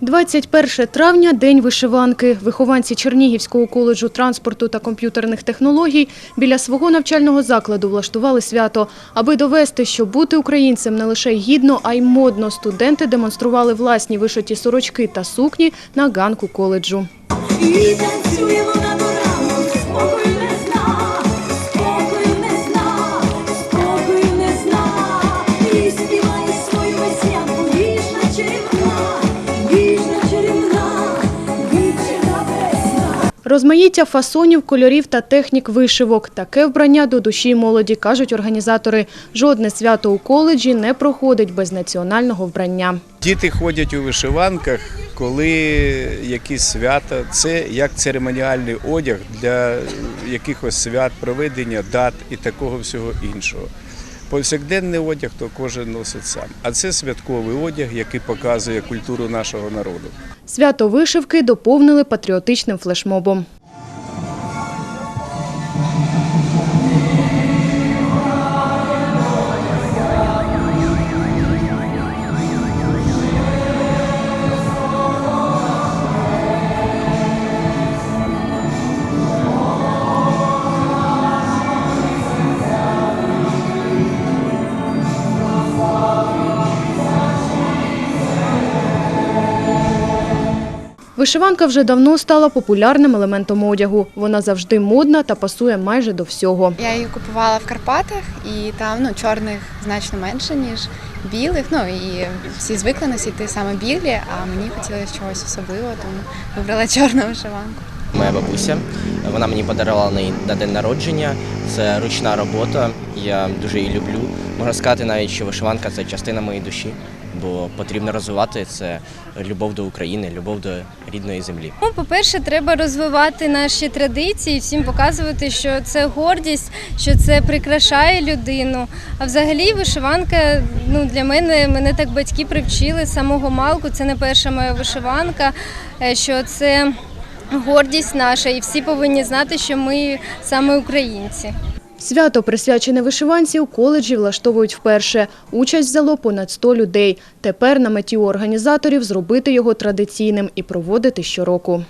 21 травня – День вишиванки. Вихованці Чернігівського коледжу транспорту та комп'ютерних технологій біля свого навчального закладу влаштували свято. Аби довести, що бути українцем не лише гідно, а й модно, студенти демонстрували власні вишиті сорочки та сукні на ганку коледжу. І танцюємо Розмаїття фасонів, кольорів та технік вишивок. Таке вбрання до душі молоді, кажуть організатори. Жодне свято у коледжі не проходить без національного вбрання. Діти ходять у вишиванках, коли якісь свята. Це як церемоніальний одяг для якихось свят, проведення дат і такого всього іншого. Повсякденний одяг то кожен носить сам. А це святковий одяг, який показує культуру нашого народу. Свято вишивки доповнили патріотичним флешмобом. Вишиванка вже давно стала популярним елементом одягу. Вона завжди модна та пасує майже до всього. Я її купувала в Карпатах, і там ну, чорних значно менше, ніж білих. Ну і всі звикли носити саме білі, а мені хотілося чогось особливого, тому вибрала чорну вишиванку. Моя бабуся, вона мені подарувала на, на день народження. Це ручна робота. Я дуже її люблю. Можна сказати навіть, що вишиванка це частина моєї душі, бо потрібно розвивати це любов до України, любов до рідної землі. Ну, по-перше, треба розвивати наші традиції, всім показувати, що це гордість, що це прикрашає людину. А взагалі вишиванка ну, для мене, мене так батьки привчили з самого малку. Це не перша моя вишиванка, е, що це гордість наша, і всі повинні знати, що ми саме українці. Свято, присвячене вишиванці, у коледжі влаштовують вперше. Участь взяло понад 100 людей. Тепер на меті у організаторів зробити його традиційним і проводити щороку.